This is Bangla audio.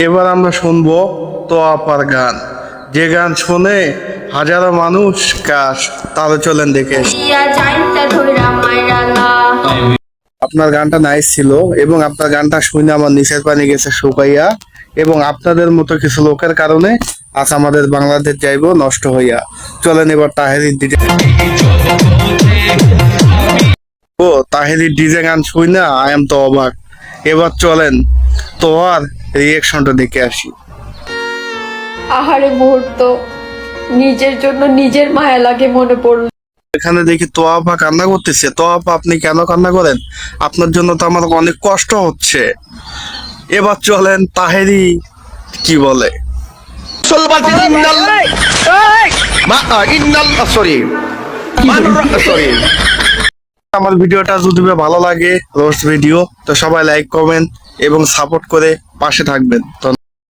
এবার আমরা শুনব তোয়াপার গান। যে গান শুনে হাজারো মানুষ কাশ তাহলে চলেন দেখে আপনার গানটা নাইস ছিল এবং আপনার গানটা শুনে আমার নিচের পানি গেছে শুকাইয়া এবং আপনাদের মতো কিছু লোকের কারণে আজ আমাদের বাংলাদেশ যাইব নষ্ট হইয়া। চলেন এবার তাহেরির ডিজে ও তাহেরির ডিজে গান শুই না আই এম তো অবাক। এবার চলেন তোয়ার রিয়েকশনটা দেখে আসি আহারে মুহূর্ত নিজের জন্য নিজের মায়া লাগে মনে পড়ল এখানে দেখি তোয়াপা কান্না করতেছে তোয়াপা আপনি কেন কান্না করেন আপনার জন্য তো আমার অনেক কষ্ট হচ্ছে এবার চলেন তাহেরি কি বলে সরি আমার ভিডিওটা যদি ভালো লাগে রোজ ভিডিও তো সবাই লাইক কমেন্ট এবং সাপোর্ট করে পাশে থাকবেন।